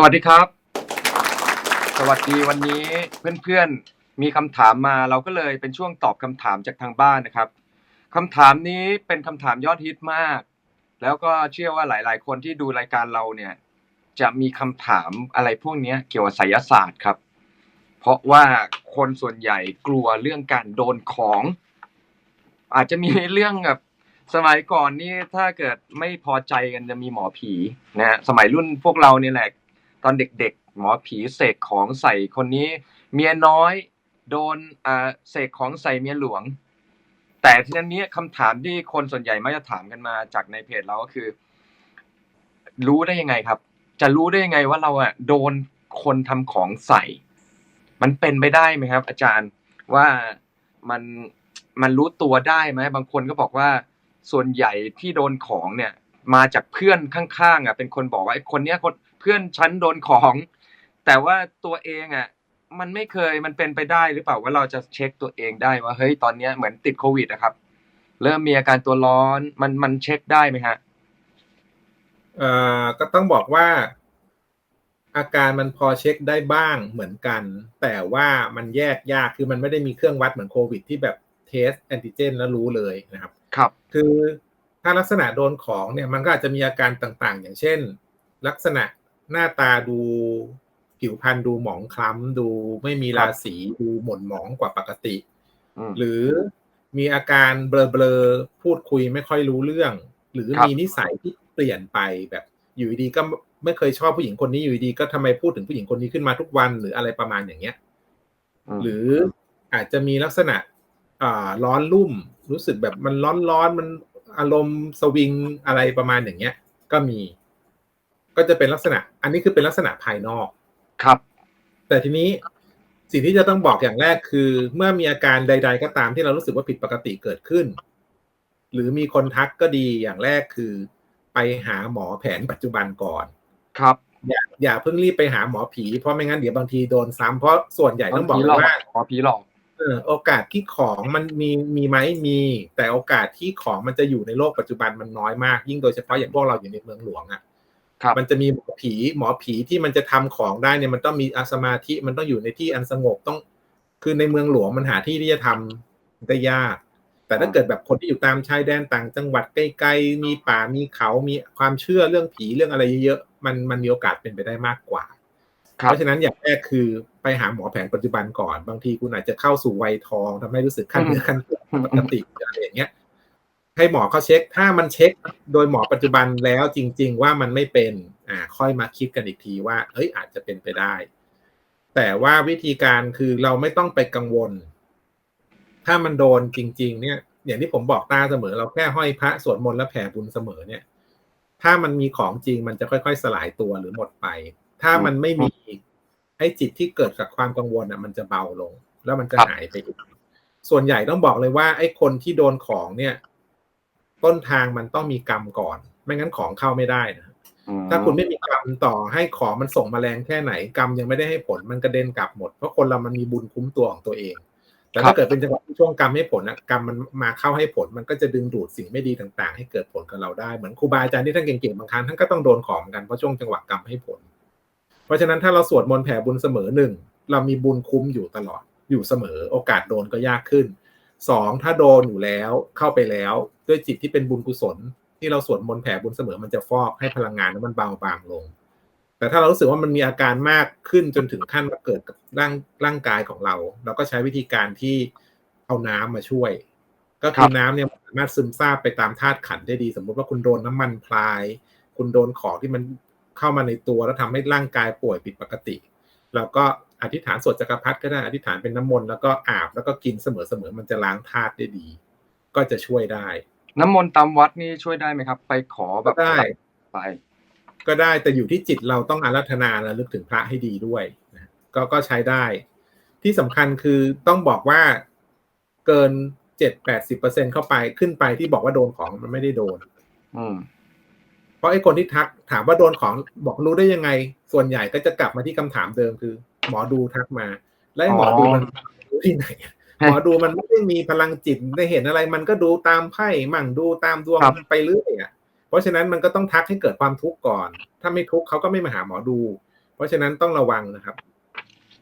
สวัสดีครับ สวัสดีวันนี้เพื่อนๆ มีคำถามมาเราก็เลยเป็นช่วงตอบคำถามจากทางบ้านนะครับคำถามนี้เป็นคำถามยอดฮิตมาก แล้วก็เชื่อว่าหลายๆ คนที่ดูรายการเราเนี่ย จะมีคำถามอะไรพวกนี้เกี่ยวกับไสยศาสตร์ครับ เพราะว่าคนส่วนใหญ่กลัวเรื่องการโดนของ อาจจะมีเรื่องแบบสมัยก่อนนี่ถ้าเกิดไม่พอใจกันจะมีหมอผีนะฮะสมัยรุ่นพวกเราเนี่ยแหละ ตอนเด็กๆ หมอผีเสกของใส่คนนี้ เมียน้อย โดนอ่าเสกของใส่เมียหลวง แต่ทีนี้คำถามที่คนส่วนใหญ่มักจะถามกันมาจากในเพจเราก็คือ รู้ได้ยังไงครับ จะรู้ได้ยังไงว่าเราอะโดนคนทำของใส่ มันเป็นไปได้ไหมครับ อาจารย์ว่ามันมันรู้ตัวได้ไหมบางคนก็บอกว่าส่วนใหญ่ที่โดนของเนี่ย มาจากเพื่อนข้างๆอะเป็นคนบอกว่าไอ้คนเนี้ยคน เพื่อนฉันโดนของ แต่ว่าตัวเองอะมันไม่เคยมันเป็นไปได้หรือเปล่าว่าเราจะเช็คตัวเองได้ว่าเฮ้ยตอนเนี้ยเหมือนติดโควิดนะครับ เริ่มมีอาการตัวร้อนมันมันเช็คได้ไหมฮะเอ่อก็ต้องบอกว่า อาการมันพอเช็คได้บ้างเหมือนกัน แต่ว่ามันแยกยากคือมันไม่ได้มีเครื่องวัดเหมือนโควิด ที่แบบเทสแอนติเจนแล้วรู้เลยนะครับ ครับ คือถ้าลักษณะโดนของเนี่ยมันก็อาจจะมีอาการต่างๆ อย่างเช่น ลักษณะ หน้าตาดูผิวพรรณดูหมองคล้ำดูไม่มีราศีดูหม่นหมองกว่าปกติอืมหรือมีอาการเบลอๆพูดคุยไม่ค่อยรู้เรื่อง หรือครับมีนิสัยที่เปลี่ยนไปแบบอยู่ดีๆก็ไม่เคยชอบผู้หญิงคนนี้อยู่ดีๆก็ทำไมพูดถึงผู้หญิงคนนี้ขึ้นมาทุกวันหรืออะไรประมาณอย่างเงี้ยมหรืออาจจะมีลักษณะอ่าร้อนรุ่ม รู้สึกแบบมันร้อนร้อนๆมันอารมณ์สวิงอะไรประมาณอย่างเงี้ย ก็มี ก็จะเป็นลักษณะ อันนี้คือเป็นลักษณะภายนอกครับ แต่ทีนี้สิ่งที่จะต้องบอกอย่างแรกคือ เมื่อมีอาการใด ๆ ก็ตามที่เรารู้สึกว่าผิดปกติเกิดขึ้น หรือมีคนทักก็ดีอย่างแรกคือ ไปหาหมอแผนปัจจุบันก่อน ครับ อย่าอย่าเพิ่งรีบไปหาหมอผีเพราะไม่งั้นเดี๋ยวบางทีโดนซ้ำเพราะส่วนใหญ่ต้องบอกเลยว่าหมอผีหลอกเออโอกาสที่ของมันมีมีไหมมี แต่โอกาสที่ของมันจะอยู่ในโลกปัจจุบันมันน้อยมาก ยิ่งโดยเฉพาะอย่างพวกเราอยู่ในเมืองหลวงอะครับ มันจะมีหมอผีหมอผีที่มันจะทำของได้เนี่ยมันต้องมีอาสมาธิมันต้องอยู่ในที่อันสงบต้อง คือในเมืองหลวงมันหาที่ที่จะทำได้ยาก แต่ถ้าเกิดแบบคนที่อยู่ตามชายแดนต่างจังหวัดใกล้ๆมีป่ามีเขามีความเชื่อเรื่องผีเรื่องอะไรเยอะๆมันมันมีโอกาสเป็นไปได้มากกว่าครัเพบราะฉะนั้นอย่างแรกคือไปหาหมอแผนปัจจุบันก่อน บางทีคุณอาจจะเข้าสู่วัยทองทำให้รู้สึกขั้นเนื้อขั้นตัวปกติอะไรอย่างเงี้ย ให้หมอเขาเช็ค ถ้ามันเช็ค โดยหมอปัจจุบันแล้วจริง ๆ ว่ามันไม่เป็นอ่าค่อยมาคิดกันอีกทีว่า เอ้ยอาจจะเป็นไปได้ แต่ว่าวิธีการคือเราไม่ต้องไปกังวล ถ้ามันโดนจริง ๆ เนี่ยอย่างที่ผมบอกตาเสมอ เราแค่ห้อยพระสวดมนต์และแผ่บุญเสมอเนี่ย ถ้ามันมีของจริงมันจะค่อย ๆ สลายตัวหรือหมดไป ถ้ามันไม่มีไอ้จิตที่เกิดจากความกังวลอะ มันจะเบาลง แล้วมันจะครับหายไปเองส่วนใหญ่ต้องบอกเลยว่าไอ้คนที่โดนของเนี่ย ต้นทางมันต้องมีกรรมก่อน ไม่งั้นของเข้าไม่ได้นะอืมถ้าคุณไม่มีกรรมต่อให้ของมันส่งมาแรงแค่ไหนกรรมยังไม่ได้ให้ผลมันกระเด็นกลับหมดเพราะคนเรามันมีบุญคุ้มตัวของตัวเอง แต่ถ้าเกิดเป็นจังหวะที่ช่วงกรรมให้ผลนะกรรมมันมาเข้าให้ผลมันก็จะดึงดูดสิ่งไม่ดีต่าง ๆ ให้เกิดผลกับเราได้เหมือนครูบาอาจารย์ที่ท่านเก่งๆบางครั้งท่านก็ต้องโดนของเหมือนกันเพราะช่วงจังหวะกรรมให้ผล เพราะฉะนั้นถ้าเราสวดมนต์แผ่บุญเสมอหนึ่งเรามีบุญคุ้มอยู่ตลอดอยู่เสมอโอกาสโดนก็ยากขึ้น สองถ้าโดนอยู่แล้วเข้าไปแล้วด้วยจิตที่เป็นบุญกุศล ที่เราสวดมนต์แผ่บุญเสมอมันจะฟอกให้พลังงานนั้นมันเบาบางลง แต่ถ้าเรารู้สึกว่ามันมีอาการมากขึ้นจนถึงขั้นว่าเกิดกับร่างร่างกายของเรา เราก็ใช้วิธีการที่เอาน้ำมาช่วย ก็คือน้ำเนี่ยสามารถซึมซาบไปตามธาตุขันธ์ได้ดี สมมุติว่าคุณโดนน้ำมันพลาย คุณโดนของที่มันเข้ามาในตัวแล้วทำให้ร่างกายป่วยผิดปกติ เราก็ อธิษฐานสวดจักรพรรดิก็ได้อธิษฐานเป็นน้ำมนต์แล้วก็อาบแล้วก็กินเสมอๆมันจะล้างธาตุได้ดี ก็จะช่วยได้ น้ำมนต์ตามวัดนี่ช่วยได้ไหมครับ ไปขอแบบได้ไปก็ได้แต่อยู่ที่จิตเราต้องอารัธนาและลึกถึงพระให้ดีด้วยนะก็ก็ใช้ได้ ที่สำคัญคือต้องบอกว่าเกินเจ็ดแปดสิบเปอร์เซ็นเข้าไปขึ้นไปที่บอกว่าโดนของมันไม่ได้โดน อืมเพราะไอ้คนที่ทักถามว่าโดนของบอกรู้ได้ยังไง ส่วนใหญ่ก็จะกลับมาที่คำถามเดิมคือ หมอดูทักมา และไอ้หมอดูมันรู้ที่ไหนอะหมอดูมันไม่ได้มีพลังจิตได้เห็นอะไร มันก็ดูตามไพ่มั่งดูตามดวงครับไปเรื่อยอะเพราะฉะนั้นมันก็ต้องทักให้เกิดความทุกข์ก่อน ถ้าไม่ทุกข์เขาก็ไม่มาหาหมอดู เพราะฉะนั้นต้องระวังนะครับ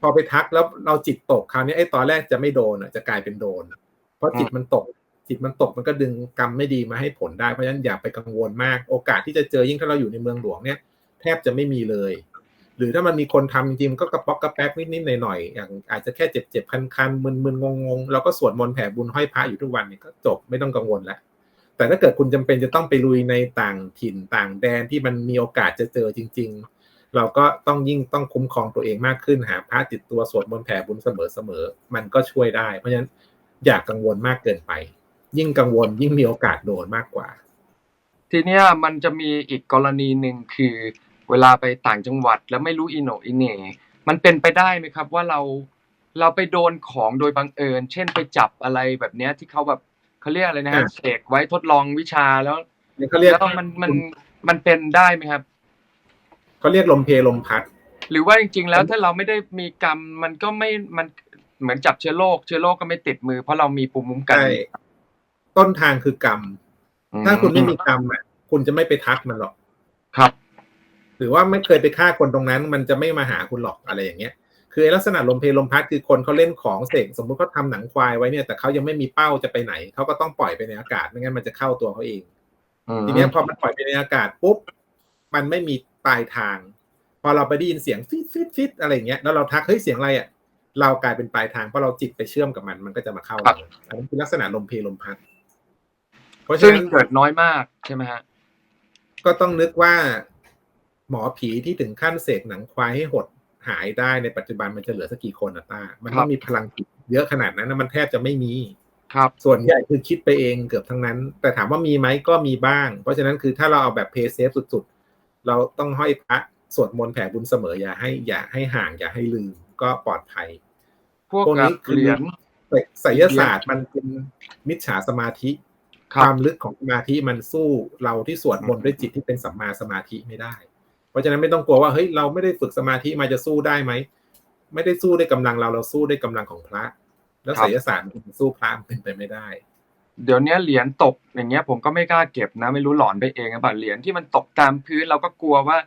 พอไปทักแล้วเราจิตตกคราวนี้ไอ้ตอนแรกจะไม่โดนอะจะกลายเป็นโดน เพราะจิตมันตก จิตมันตกมันก็ดึงกรรมไม่ดีมาให้ผลได้เพราะฉะนั้นอย่าไปกังวลมาก โอกาสที่จะเจอยิ่งถ้าเราอยู่ในเมืองหลวงเนี่ยแทบจะไม่มีเลย หรือถ้ามันมีคนทำจริงๆก็กระป๊อกกระแป๊กนิดๆหน่อยๆอย่างอาจจะแค่เจ็บๆคันๆมึนๆงงๆเราก็สวดมนต์แผ่บุญห้อยพระอยู่ทุกวันเนี่ยก็จบไม่ต้องกังวลแล้วแต่ถ้าเกิดคุณจำเป็นจะต้องไปลุยในต่างถิ่นต่างแดนที่มันมีโอกาสจะเจอจริง ๆ เราก็ต้องยิ่งต้องคุ้มครองตัวเองมากขึ้นหาพระติดตัวสวดมนต์แผ่บุญเสมอๆมันก็ช่วยได้ เพราะฉะนั้นอย่ากังวลมากเกินไป ยิ่งกังวลยิ่งมีโอกาสโดนมากกว่า ทีเนี้ยมันจะมีอีกกรณีหนึ่งคือ เวลาไปต่างจังหวัดแล้วไม่รู้อีโหนอีเหน่มันเป็นไปได้ไหมครับว่าเราเราไปโดนของโดยบังเอิญ เช่นไปจับอะไรแบบเนี้ยที่เขาแบบเขาเรียกอะไรนะฮะอ่าเสกไว้ทดลองวิชาแล้วเนี่ยเขาเรียกแล้วมันมันมันเป็นได้ไหมครับเขาเรียกลมเพลลมพัด หรือว่าจริง ๆ แล้วถ้าเราไม่ได้มีกรรมมันก็ไม่มันเหมือนจับเชื้อโรคเชื้อโรคก็ไม่ติดมือเพราะเรามีภูมิคุ้มกันใช่ต้นทางคือกรรมอืถ้าคุณไม่มีกรรมอะคุณจะไม่ไปทักมันหรอก ครับ หรือว่าไม่เคยไปฆ่าคนตรงนั้น มันจะไม่มาหาคุณหรอกอะไรอย่างเงี้ย คือไอ้ลักษณะลมเพลลมพัดคือคนเขาเล่นของเสกสมมุติเขาทำหนังควายไว้เนี่ยแต่เขายังไม่มีเป้าจะไปไหนเขาก็ต้องปล่อยไปในอากาศไม่งั้นมันจะเข้าตัวเขาเองทีเนี้ยพอมันปล่อยไปในอากาศปุ๊บมันไม่มีปลายทาง พอเราไปได้ยินเสียงฟิตฟิตฟิตอะไรอย่างเงี้ยแล้วเราทักเฮ้ยเสียงอะไรอะเรากลายเป็นปลายทางเพราะเราจิตไปเชื่อมกับมันมันก็จะมาเข้าเราอันนี้คือลักษณะลมเพลลมพัด เพราะฉะซึ่งนั้นเกิดน้อยมากใช่ไหมฮะก็ต้องนึกว่า หมอผีที่ถึงขั้นเสกหนังควายให้หดหายได้ในปัจจุบันมันจะเหลือสักกี่คนอะต้ามันครัต้อบงมีพลังจิตเยอะขนาดนั้นนะมันแทบจะไม่มีครับ ส่วนใหญ่คือคิดไปเองเกือบทั้งนั้น แต่ถามว่ามีไหมก็มีบ้าง เพราะฉะนั้นคือถ้าเราเอาแบบเพย์เซฟสุดๆ เราต้องห้อยพระสวดมนต์แผ่บุญเสมออย่าให้อย่าให้ห่างอย่าให้ลืมก็ปลอดภัย พวกพวกนี้กับคือเหรียญไสยศาสตร์มันเป็นมิจฉาสมาธิคครับวามลึกของสมาธิมันสู้เราที่สวดมนต์ด้วยจิตที่เป็นสัมมาสมาธิไม่ได้เพ ราะฉะนั้นไม่ต้องกลัวว่าเฮ้ยเราไม่ได้ฝึกสมาธิมาจะสู้ได้ไหมไม่ได้สู้ด้วยกำลังเราเราสู้ด้วยกำลังของพระ แล้วครับไสยศาสตร์มันสู้พระมันเป็นไปไม่ได้ เดี๋ยวนี้เหรียญตกอย่างเงี้ย ผมก็ไม่กล้าเก็บนะ ไม่รู้หลอนไปเองหรือเปล่าเหรียญที่มันตกตามพื้นเราก็กลัวว่า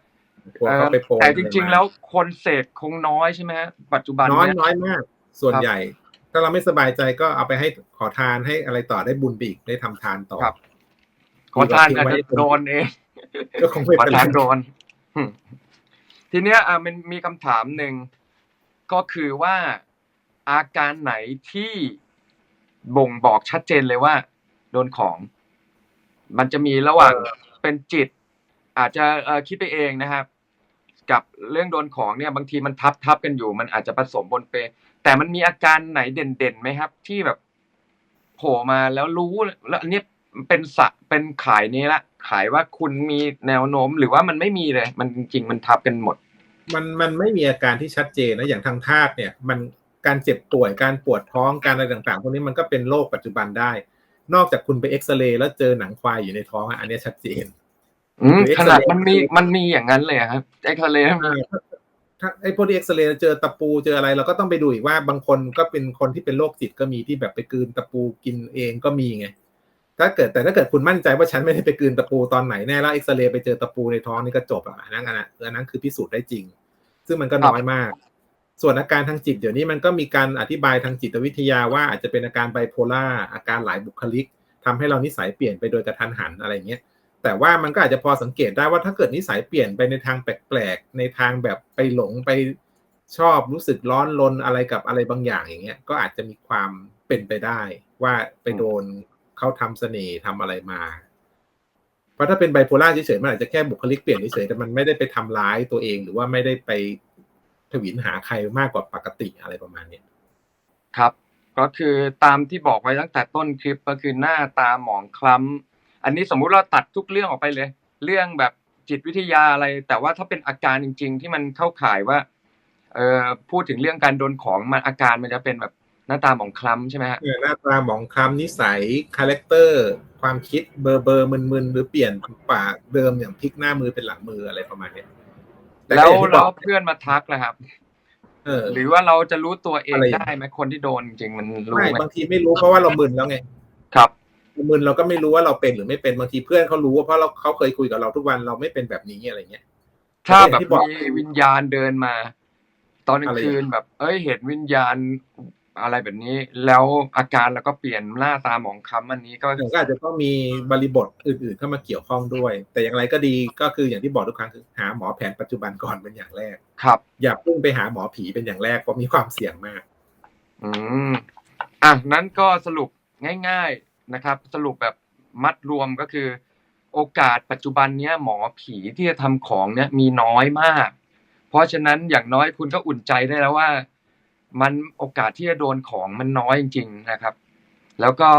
กลัวเขาไปโปรยแต่จริง ๆ แล้วคนเสกคงน้อยใช่ไหมฮะปัจจุบันน้อยเนี้ยน้อยมาก ส่วนครับใหญ่ ถ้าเราไม่สบายใจก็เอาไปให้ขอทานให้อะไรต่อได้บุญไปอีกได้ทำทานต่อครับขอทานอาจจะโดนเองก็คงไม่ขอเป็นไรทานโดนอืม ทีเนี้ยอะมันมีคำถามหนึ่งก็คือว่าอาการไหนที่บ่งบอกชัดเจนเลยว่า โดนของ มันจะมีระหว่างเป็นจิต อาจจะเอ่อคิดไปเองนะครับ กับเรื่องโดนของเนี่ย บางทีมันทับทับกันอยู่ มันอาจจะผสมบนเป แต่มันมีอาการไหนเด่นๆไหมครับ ที่แบบโผล่มาแล้วรู้แล้วอันเนี้ยเป็นสะเป็นขายนี้ละ ขายว่าคุณมีแนวโน้มหรือว่ามันไม่มีเลย มันจริง ๆ มันทับกันหมด มันมันไม่มีอาการที่ชัดเจนนะอย่างทางธาตุเนี่ย มันการเจ็บป่วยการปวดท้องการอะไรต่างๆพวกนี้มันก็เป็นโรคปัจจุบันได้ นอกจากคุณไปเอ็กซเรย์แล้วเจอหนังควายอยู่ในท้องอะอันเนี้ยชัดเจนอืมหรือขนาด X-ray มันมีมันมีอย่างนั้นเลยอะครับไอ้ทะเลอ่าถ้าถ้าไอ้พวกที่เอ็กซเรย์เจอตะปูเจออะไร เราก็ต้องไปดูอีกว่าบางคนก็เป็นคนที่เป็นโรคจิตก็มีที่แบบไปกลืนตะปูกินเองก็มีไง ถ้าเกิดแต่ถ้าเกิดคุณมั่นใจว่าฉันไม่ได้ไปกลืนตะปูตอนไหนแน่แล้วเอ็กซเรย์ไปเจอตะปูในท้องนี่ก็จบอะอันนั้นอันนั้นอันนั้นคือพิสูจน์ได้จริง ซึ่งมันก็น้อยมาก ส่วนอาการทางจิตเดี๋ยวนี้มันก็มีการอธิบายทางจิตวิทยาว่าอาจจะเป็นอาการไบโพล่าอาการหลายบุคลิกทำให้เรานิสัยเปลี่ยนไปโดยกระทันหันอะไรเงี้ยแต่ว่ามันก็อาจจะพอสังเกตได้ว่าถ้าเกิดนิสัยเปลี่ยนไปในทางแปลกๆ ในทางแบบไปหลงไปชอบรู้สึกร้อนรนอะไรกับอะไรบางอย่างอย่างเงี้ยก็อาจจะมีความเป็นไปได้ว่าไปโดน เขาทำเสน่ห์ทำอะไรมาเพราะถ้าเป็นไบโพล่าเฉยๆมันอาจจะแค่บุคลิกเปลี่ยนเฉยๆแต่มันไม่ได้ไปทำร้ายตัวเอง หรือว่าไม่ได้ไปถวิลหาใครมากกว่าปกติอะไรประมาณเนี้ยครับ ก็คือตามที่บอกไว้ตั้งแต่ต้นคลิปก็คือหน้าตาหมองคล้ำอันนี้สมมุติเราตัดทุกเรื่องออกไปเลย เรื่องแบบจิตวิทยาอะไร แต่ว่าถ้าเป็นอาการจริง ๆ ที่มันเข้าข่ายว่าเออพูดถึงเรื่องการโดนของมันอาการมันจะเป็นแบบ หน้าตาหมองคล้ำใช่ไหมฮะเออหน้าตาหมองคล้ำนิสัยคาแรคเตอร์ ความคิดเบอร์เบอร์มึนๆหรือเปลี่ยนปากเดิมอย่างพลิกหน้ามือเป็นหลังมืออะไรประมาณเนี้ยต่แล้วก็อย่างที่บแล้อวกเพื่อนมาทักนะครับเออหรือว่าเราจะรู้ตัวเองอะไรอย่างได้ไหมคนที่โดนจริงๆมันรู้ไม่ไหมบางทีไม่รู้เพราะว่าเรามึนแล้วไง ครับมึนเราก็ไม่รู้ว่าเราเป็นหรือไม่เป็นบางทีเพื่อนเขารู้ว่าเพราะเราเขาเคยคุยกับเราทุกวันเราไม่เป็นแบบนี้อะไรเงี้ย ถ้าแบบที่บอกมีวิญญาณเดินมา ตอนกลางอะไรคืนแบบ เอ้ยเห็นวิญญาณ อะไรแบบนี้ แล้วอาการแล้วก็เปลี่ยนหน้าตาหมองคล้ำอันนี้ก็ก็อาจจะต้องมีบริบทอื่นๆเข้ามาเกี่ยวข้องด้วย แต่อย่างไรก็ดีก็คืออย่างที่บอกทุกครั้งคือหาหมอแผนปัจจุบันก่อนเป็นอย่างแรก ครับ อย่าเพิ่งไปหาหมอผีเป็นอย่างแรกเพราะมีความเสี่ยงมาก อืมอะนั้นก็สรุปง่าย ๆนะครับ สรุปแบบมัดรวมก็คือ โอกาสปัจจุบันเนี้ยหมอผีที่จะทำของเนี้ยมีน้อยมาก เพราะฉะนั้นอย่างน้อยคุณก็อุ่นใจได้แล้วว่า มันโอกาสที่จะโดนของมันน้อยจริง ๆนะครับ แล้วก็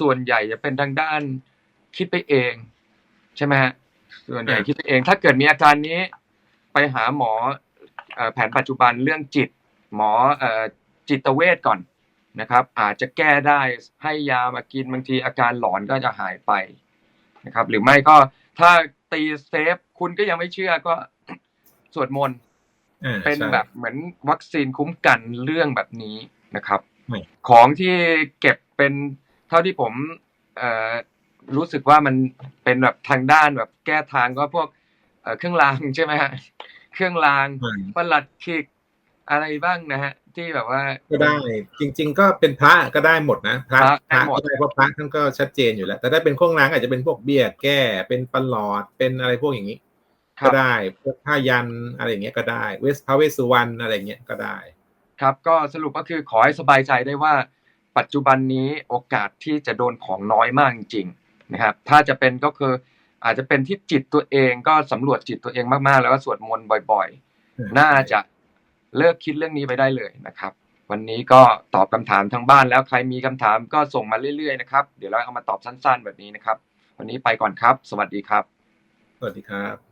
ส่วนใหญ่จะเป็นทางด้านคิดไปเอง ใช่ไหมฮะส่วนใหญ่คิดไปเอง ถ้าเกิดมีอาการนี้ ไปหาหมอแผนปัจจุบันเรื่องจิต หมอจิตเวชก่อนนะครับ อาจจะแก้ได้ให้ยามากินบางทีอาการหลอนก็จะหายไปนะครับ หรือไม่ก็ถ้าตีเซฟคุณก็ยังไม่เชื่อก็สวดมนต์ เป็นใช่แบบเหมือนวัคซีนคุ้มกันเรื่องแบบนี้นะครับไม่ของที่เก็บเป็นเท่าที่ผมเอ่อรู้สึกว่ามันเป็นแบบทางด้านแบบแก้ทางก็พวกเอ่อเครื่องรางใช่ไหมฮะเครื่องรางอ่าประหลัดขิกอะไรบ้างนะฮะ ที่แบบว่าก็ได้จริง ๆ ก็เป็นพระก็ได้หมดนะพระพระพระได้หมดก็ได้เพราะพระท่านก็ชัดเจนอยู่แล้ว แต่ถ้าเป็นเครื่องรางอาจจะเป็นพวกเบี้ยแก้เป็นประหลอดเป็นอะไรพวกอย่างนี้ค ก็รับได้พวกผ้ายันอะไรอย่างเงี้ยก็ได้ เวสพระเวสสุวรรณอะไรอย่างเงี้ยก็ได้ ครับก็สรุปก็คือขอให้สบายใจได้ว่า ปัจจุบันนี้โอกาสที่จะโดนของน้อยมากจริงๆนะครับ ถ้าจะเป็นก็คืออาจจะเป็นที่จิตตัวเองก็สำรวจจิตตัวเองมากๆ แล้วก็สวดมนต์บ่อยๆ น่าจะเลิกคิดเรื่องนี้ไปได้เลยนะครับ วันนี้ก็ตอบคำถามทางบ้านแล้วใครมีคำถามก็ส่งมาเรื่อยๆนะครับ เดี๋ยวเราเอามาตอบสั้น ๆ แบบนี้นะครับ วันนี้ไปก่อนครับ สวัสดีครับ สวัสดีครับ